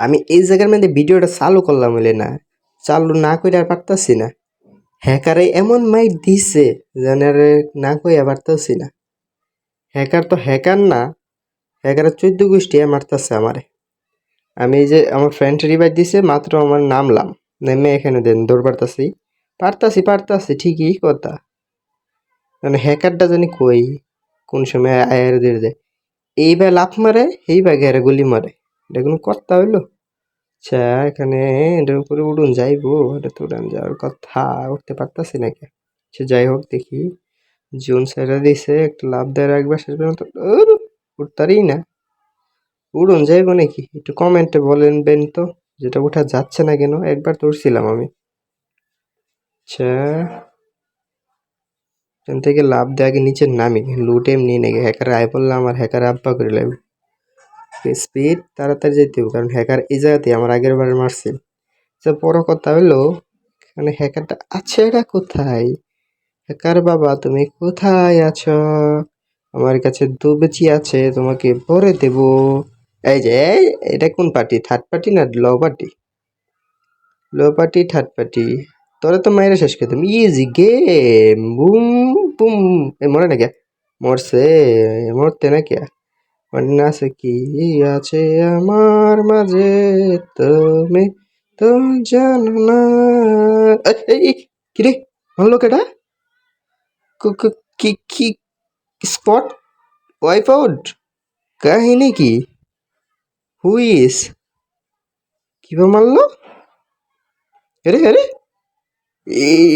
আমি এই জায়গার মধ্যে ভিডিওটা চালু করলাম হইলে না, চালু না করে আর পারতাছি না। হ্যাকারে এমন মাইক দিছে যেন আর না কইয়া পারতাছি না। হ্যাকার তো হ্যাকার না, হ্যাকারের চোদ্দ গোষ্ঠী মারতাছে আমারে। আমি যে আমার ফ্রেন্ড রিভাইভ দিছে, মাত্র আমার নামলাম। নেমে এখানে দেন, দৌড় পারতাছি। পারতাছি পারতাছি, ঠিকই কথা। মানে হ্যাকারটা জানি কই, কোন সময় আয়ার দিয়ে দেয় এইবার লাফ মারে এইবার ঘেরে গুলি মারে। কোনো কথা হইল। আচ্ছা এখানে এটার উপরে উড়ুন, যাইবো। এটা তো উড়ান যাওয়ার কথা, উঠতে পারতাছি নাকি? সে যাই হোক, দেখি। জুন সাইডে দিছে, একটু লাভ দেয় রাখবে শেষ পর্যন্ত। উঠতারই না। উড়ুন, যাইবো নাকি? একটু কমেন্টে বলেন বেন তো, যেটা উঠা যাচ্ছে না কেন? একবার তো উঠছিলাম আমি। আচ্ছা এখান থেকে লাভ দেয় আগে নিচে নামি। লুট এমনি নাকি? হ্যাকার আয় পড়লে আমার হ্যাকার আব্বা করে লাগবে স্পিড তাড়াতাড়ি যেতে হবে, কারণ হ্যাকার এই জায়গাতে আমার আগের বার মারছে। তো বড় কথা হলো এখানে হ্যাকারটা আছে এটা কোথায়? হ্যাকার বাবা, তুমি কোথায় আছো? আমার কাছে দু বেচি আছে, তোমাকে ভরে দেব। এই যে এটা কোন পার্টি? থার্ড পার্টি না low party low party third party তোরা তো মায়েরা শেষ করে তুমি ইজি গেম বুম বুম। এ মরে না কে? মরছে, মরতে না কে? আছে কি আছে আমার মাঝে তুমি তো জানো না। এই, এই, এই, কি রে? ভালো কেটা কু- কু- স্পট? Wipe out? কাহিনী কি? হুইস কীভাবে মারলো? আরে আরে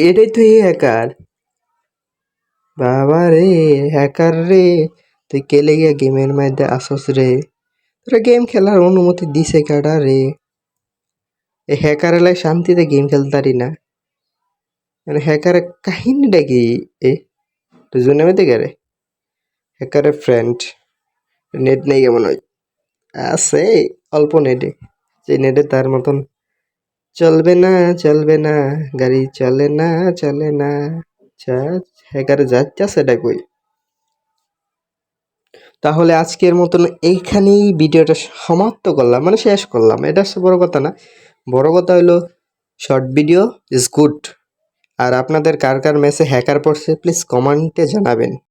এটাই তো এই হ্যাকার বাবা রে হ্যাকার রে। তুই কেলে গিয়া গেমের মধ্যে আসস রে? তোরা গেম খেলার অনুমতি দিছে কাটা রে? এই হ্যাকার এলাকায় শান্তিতে গেম খেলতারি না। মানে হ্যাকারের কাহিনীটা কি? এ জুনে মেতে গেরে হ্যাকারের ফ্রেন্ড নেট নেই কেমন হয়? আছে, অল্প নেটে যে নেটে তার মতন চলবে না চলবে না, গাড়ি চলে না চলে না হ্যাকারে যাচ্ছে সেটা কই তাহলে আজকের মতন এইখানেই ভিডিওটা সমাপ্ত করলাম মানে শেষ করলাম। এটা বড় কথা না। বড় কথা হলো শর্ট ভিডিও ইজ গুড আর আপনাদের কার কার মেসে হ্যাকার পড়ছে প্লিজ কমেন্টে জানাবেন।